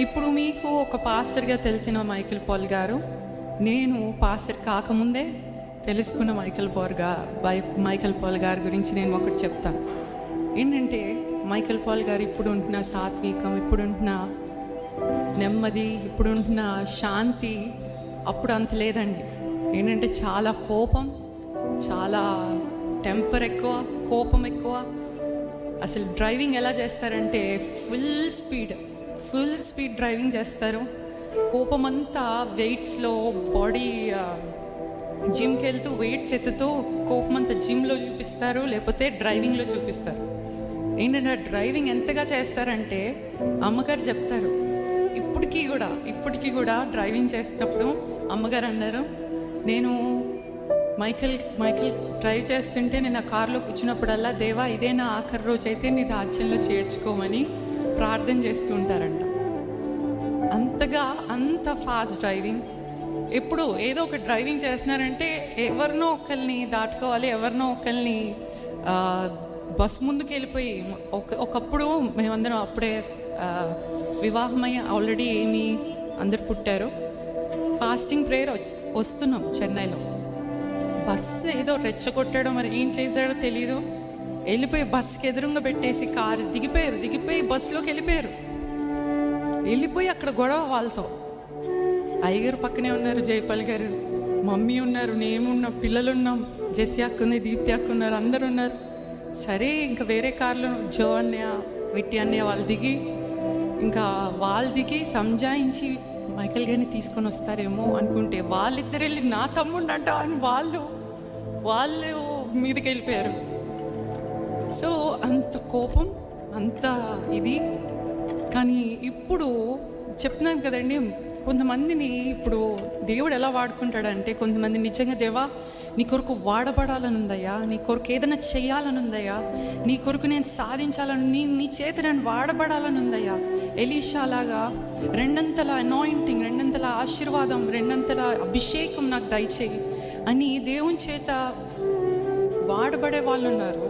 ఇప్పుడు మీకు ఒక పాస్టర్గా తెలిసిన మైకిల్ పాల్ గారు నేను పాస్టర్ కాకముందే తెలుసుకున్న మైకిల్ పాల్గా బై మైకిల్ పాల్ గారి గురించి నేను ఒకటి చెప్తాను. ఏంటంటే మైకిల్ పాల్ గారు ఇప్పుడు ఉంటున్న సాత్వికం ఇప్పుడు ఉంటున్న నెమ్మది ఇప్పుడు ఉంటున్న శాంతి అప్పుడు అంత లేదండి. ఏంటంటే చాలా కోపం చాలా టెంపర్ ఎక్కువ కోపం ఎక్కువ. అసలు డ్రైవింగ్ ఎలా చేస్తారంటే full speed. Full speed driving చేస్తారు. కోపం అంతా వెయిట్స్లో బాడీ జిమ్కి వెళ్తూ వెయిట్స్ ఎత్తుతూ కోపం అంతా జిమ్లో చూపిస్తారు లేకపోతే డ్రైవింగ్లో చూపిస్తారు. ఏంటంటే డ్రైవింగ్ ఎంతగా చేస్తారంటే అమ్మగారు చెప్తారు. ఇప్పటికీ కూడా ఇప్పటికీ కూడా డ్రైవింగ్ చేసేటప్పుడు అమ్మగారు అన్నారు నేను మైకిల్ మైకిల్ డ్రైవ్ చేస్తుంటే నేను ఆ కారులో కూర్చున్నప్పుడల్లా దేవా ఇదే నా ఆఖరి రోజు అయితే నీ రాజ్యంలో చేర్చుకోమని ప్రార్థన చేస్తూ ఉంటారంట. అంతగా అంత ఫాస్ట్ డ్రైవింగ్ ఎప్పుడు ఏదో ఒక డ్రైవింగ్ చేస్తున్నారంటే ఎవరినో ఒకరిని దాటుకోవాలి ఎవరినో ఒకరిని బస్ ముందుకు వెళ్ళిపోయి ఒక ఒకప్పుడు మేమందరం అప్పుడే వివాహమై ఆల్రెడీ ఏమి అందరు పుట్టారు. ఫాస్టింగ్ ప్రేయర్ వస్తున్నాం చెన్నైలో. బస్సు ఏదో రెచ్చగొట్టాడో మరి ఏం చేశాడో తెలీదు. వెళ్ళిపోయి బస్కి ఎదురుగా పెట్టేసి కారు దిగిపోయారు దిగిపోయి బస్సులోకి వెళ్ళిపోయారు. వెళ్ళిపోయి అక్కడ గొడవ వాళ్ళతో. అయ్యగారు పక్కనే ఉన్నారు జయపాల్ గారు. మమ్మీ ఉన్నారు నేను పిల్లలున్నాం. పిల్లలు ఉన్నాం జెస్సీ దీప్తి అక్కున్నారు అందరు ఉన్నారు. సరే ఇంకా వేరే కార్లు జో అన్నయ్య విట్టి అన్నయ్య వాళ్ళు దిగి ఇంకా వాళ్ళు దిగి సంజాయించి మైకల్ గారిని తీసుకొని వస్తారేమో అనుకుంటే వాళ్ళిద్దరు వెళ్ళి నా తమ్ముడు అంట అని వాళ్ళు వాళ్ళు మీదకి వెళ్ళిపోయారు. సో అంత కోపం అంత ఇది. కానీ ఇప్పుడు చెప్తున్నాను కదండి కొంతమందిని ఇప్పుడు దేవుడు ఎలా వాడుకుంటాడంటే కొంతమంది నిజంగా దేవా నీ కొరకు వాడబడాలని ఉందయ్యా నీ కొరకు ఏదైనా చేయాలని ఉందయ్యా నీ కొరకు నేను సాధించాలని నీ నీ చేత నేను వాడబడాలని ఉందయ్యా ఎలీషా లాగా రెండంతల అనాయింటింగ్ రెండంతల ఆశీర్వాదం రెండంతల అభిషేకం నాకు దయచేయి అని దేవుని చేత వాడబడే వాళ్ళు ఉన్నారు